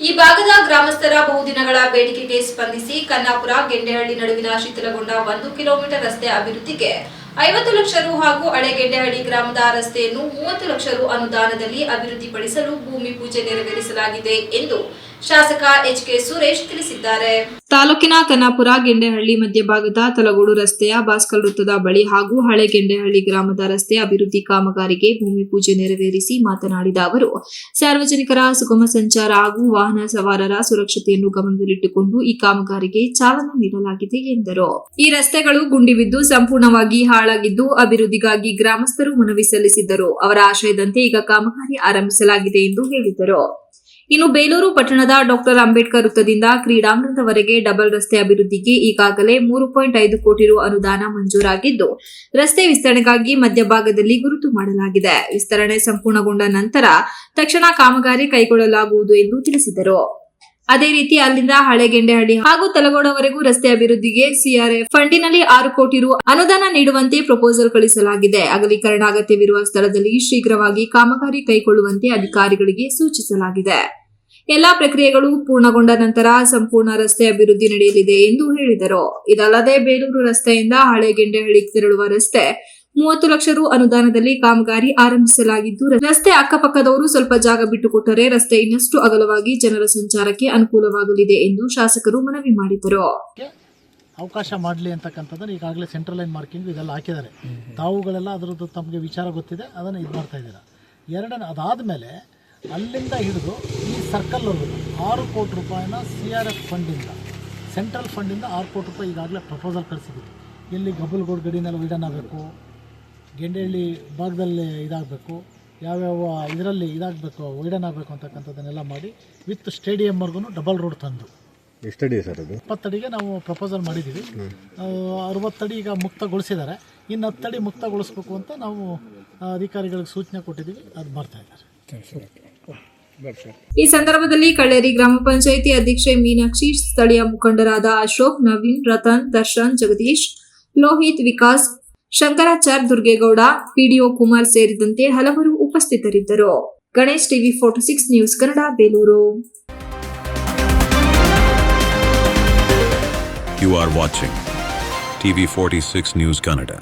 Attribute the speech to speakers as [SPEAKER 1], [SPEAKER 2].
[SPEAKER 1] ಈ ಭಾಗದ ಗ್ರಾಮಸ್ಥರ ಬಹುದಿನಗಳ ಬೇಡಿಕೆಗೆ ಸ್ಪಂದಿಸಿ ಕನ್ನಾಪುರ ಗೆಂಡೆಹಳ್ಳಿ ನಡುವಿನ ಶಿಥಿಲಗೊಂಡ ಒಂದು ಕಿಲೋಮೀಟರ್ ರಸ್ತೆ ಅಭಿವೃದ್ಧಿಗೆ ಐವತ್ತು ಲಕ್ಷ ರು ಹಾಗೂ ಹಳೆಗೆಡ್ಡೆಹಳ್ಳಿ ಗ್ರಾಮದ ರಸ್ತೆಯನ್ನು ಮೂವತ್ತು ಲಕ್ಷ ರು ಅನುದಾನದಲ್ಲಿ ಅಭಿವೃದ್ಧಿಪಡಿಸಲು ಭೂಮಿ ಪೂಜೆ ನೆರವೇರಿಸಲಾಗಿದೆ ಎಂದು ಶಾಸಕ ಎಚ್ ಕೆ ಸುರೇಶ್ ತಿಳಿಸಿದ್ದಾರೆ. ತಾಲೂಕಿನ ಕನ್ನಾಪುರ ಗೆಂಡೆಹಳ್ಳಿ ಮಧ್ಯಭಾಗದ ತಲಗೋಡು ರಸ್ತೆಯ ಭಾಸ್ಕರ್ ವೃತ್ತದ ಬಳಿ ಹಾಗೂ ಹಳೆ ಗೆಂಡೆಹಳ್ಳಿ ಗ್ರಾಮದ ರಸ್ತೆ ಅಭಿವೃದ್ಧಿ ಕಾಮಗಾರಿಗೆ ಭೂಮಿ ಪೂಜೆ ನೆರವೇರಿಸಿ ಮಾತನಾಡಿದ ಅವರು, ಸಾರ್ವಜನಿಕರ ಸುಗಮ ಸಂಚಾರ ಹಾಗೂ ವಾಹನ ಸವಾರರ ಸುರಕ್ಷತೆಯನ್ನು ಗಮನದಲ್ಲಿಟ್ಟುಕೊಂಡು ಈ ಕಾಮಗಾರಿಗೆ ಚಾಲನೆ ನೀಡಲಾಗಿದೆ ಎಂದರು. ಈ ರಸ್ತೆಗಳು ಗುಂಡಿ ಬಿದ್ದು ಸಂಪೂರ್ಣವಾಗಿ ಹಾಳಾಗಿದ್ದು ಅಭಿವೃದ್ಧಿಗಾಗಿ ಗ್ರಾಮಸ್ಥರು ಮನವಿ ಸಲ್ಲಿಸಿದ್ದರು. ಅವರ ಆಶಯದಂತೆ ಈಗ ಕಾಮಗಾರಿ ಆರಂಭಿಸಲಾಗಿದೆ ಎಂದು ಹೇಳಿದರು ಇನ್ನು ಬೇಲೂರು ಪಟ್ಟಣದ ಡಾಕ್ಟರ್ ಅಂಬೇಡ್ಕರ್ ವೃತ್ತದಿಂದ ಕ್ರೀಡಾಂಗಣದವರೆಗೆ ಡಬಲ್ ರಸ್ತೆ ಅಭಿವೃದ್ಧಿಗೆ ಈಗಾಗಲೇ ಮೂರು ಪಾಯಿಂಟ್ ಐದು ಕೋಟಿ ರು ಅನುದಾನ ಮಂಜೂರಾಗಿದ್ದು, ರಸ್ತೆ ವಿಸ್ತರಣೆಗಾಗಿ ಮಧ್ಯಭಾಗದಲ್ಲಿ ಗುರುತು ಮಾಡಲಾಗಿದೆ. ವಿಸ್ತರಣೆ ಸಂಪೂರ್ಣಗೊಂಡ ನಂತರ ತಕ್ಷಣ ಕಾಮಗಾರಿ ಕೈಗೊಳ್ಳಲಾಗುವುದು ಎಂದು ತಿಳಿಸಿದರು. ಅದೇ ರೀತಿ ಅಲ್ಲಿಂದ ಹಳೆಗೆಂಡೆಹಳ್ಳಿ ಹಾಗೂ ತಲಗೋಡವರೆಗೂ ರಸ್ತೆ ಅಭಿವೃದ್ಧಿಗೆ ಸಿಆರ್ಎಫ್ ಫಂಡಿನಲ್ಲಿ ಆರು ಕೋಟಿ ರು ಅನುದಾನ ನೀಡುವಂತೆ ಪ್ರಪೋಸಲ್ ಕಳಿಸಲಾಗಿದೆ. ಅಗಲೀಕರಣ ಅಗತ್ಯವಿರುವ ಸ್ಥಳದಲ್ಲಿ ಶೀಘ್ರವಾಗಿ ಕಾಮಗಾರಿ ಕೈಗೊಳ್ಳುವಂತೆ ಅಧಿಕಾರಿಗಳಿಗೆ ಸೂಚಿಸಲಾಗಿದೆ. ಎಲ್ಲಾ ಪ್ರಕ್ರಿಯೆಗಳು ಪೂರ್ಣಗೊಂಡ ನಂತರ ಸಂಪೂರ್ಣ ರಸ್ತೆ ಅಭಿವೃದ್ಧಿ ನಡೆಯಲಿದೆ ಎಂದು ಹೇಳಿದರು. ಇದಲ್ಲದೆ ಬೇಲೂರು ರಸ್ತೆಯಿಂದ ಹಳೆಗೆಂಡೆಹಳ್ಳಿ ತೆರಳುವ ರಸ್ತೆ ಮೂವತ್ತು ಲಕ್ಷ ರು ಅನುದಾನದಲ್ಲಿ ಕಾಮಗಾರಿ ಆರಂಭಿಸಲಾಗಿದ್ದು ರಸ್ತೆ ಅಕ್ಕಪಕ್ಕದವರು ಸ್ವಲ್ಪ ಜಾಗ ಬಿಟ್ಟುಕೊಟ್ಟರೆ ರಸ್ತೆ ಇನ್ನಷ್ಟು ಅಗಲವಾಗಿ ಜನರ ಸಂಚಾರಕ್ಕೆ ಅನುಕೂಲವಾಗಲಿದೆ ಎಂದು ಶಾಸಕರು ಮನವಿ ಮಾಡಿದರು.
[SPEAKER 2] ಅವಕಾಶ ಮಾಡಲಿ ಅಂತಕ್ಕಂಥದ್ದನ್ನು ಈಗಾಗಲೇ ಸೆಂಟ್ರಲ್ ಲೈನ್ ಮಾರ್ಕಿಂಗ್ ಇದೆಲ್ಲ ಹಾಕಿದ್ದಾರೆ. ತಾವುಗಳೆಲ್ಲ ಅದರದ್ದು ತಮಗೆ ವಿಚಾರ ಗೊತ್ತಿದೆ ಅದನ್ನು ಇದು ಮಾಡ್ತಾ ಇದ್ದೀರಾ? ಎರಡನೇ ಅದಾದಮೇಲೆ ಅಲ್ಲಿಂದ ಹಿಡಿದು ಈ ಸರ್ಕಲ್ವರೆಗೂ ಆರು ಕೋಟಿ ರೂಪಾಯಿನ ಸಿ ಆರ್ ಎಫ್ ಫಂಡಿಂದ ಸೆಂಟ್ರಲ್ ಫಂಡಿಂದ ಆರು ಕೋಟಿ ರೂಪಾಯಿ ಈಗಾಗಲೇ ಪ್ರಪೋಸಲ್ ಕಳಿಸಿದ್ದೀವಿ. ಇಲ್ಲಿ ಗಬ್ಬಲ್ಗೋಡ್ ಗಡಿನೆಲ್ಲ ವಿಡನ್ ಆಗಬೇಕು ಗೆಂಡೆಹಳ್ಳಿ ಭಾಗದಲ್ಲಿ ಇದಾಗಬೇಕು. ಯಾವ್ಯಾವ ಇದರಲ್ಲಿ ಇದಾಗಬೇಕು ವೈಡನ್ ಆಗಬೇಕು ಅಂತಕ್ಕಂಥದ್ದನ್ನೆಲ್ಲ ಮಾಡಿ ವಿತ್ ಸ್ಟೇಡಿಯಂವರೆಗೂ ಡಬಲ್ ರೋಡ್ ತಂದು.
[SPEAKER 3] ಎಷ್ಟಡಿ ಸರ್ ಅದು?
[SPEAKER 2] ಇಪ್ಪತ್ತಡಿಗೆ ನಾವು ಪ್ರಪೋಸಲ್ ಮಾಡಿದ್ದೀವಿ ಅರವತ್ತಡಿ ಈಗ ಮುಕ್ತಗೊಳಿಸಿದ್ದಾರೆ. ಇನ್ನು ಹತ್ತಡಿ ಮುಕ್ತಗೊಳಿಸ್ಬೇಕು ಅಂತ ನಾವು ಅಧಿಕಾರಿಗಳಿಗೆ ಸೂಚನೆ ಕೊಟ್ಟಿದ್ದೀವಿ. ಅದು ಮಾಡ್ತಾ ಇದ್ದಾರೆ
[SPEAKER 1] ಈ ಸಂದರ್ಭದಲ್ಲಿ ಕಳ್ಳೇರಿ ಗ್ರಾಮ ಪಂಚಾಯಿತಿ ಅಧ್ಯಕ್ಷೆ ಮೀನಾಕ್ಷಿ ಸ್ಥಳೀಯ ಮುಖಂಡರಾದ ಅಶೋಕ್ ನವೀನ್ ರತನ್ ದರ್ಶನ್ ಜಗದೀಶ್ ಲೋಹಿತ್ ವಿಕಾಸ್ ಶಂಕರಾಚಾರ್ ದುರ್ಗೇಗೌಡ, ಪಿಡಿಒ ಕುಮಾರ್ ಸೇರಿದಂತೆ ಹಲವರು ಉಪಸ್ಥಿತರಿದ್ದರು Ganesh TV forty six news Kannada, Belur
[SPEAKER 4] You are watching TV46 News Kannada.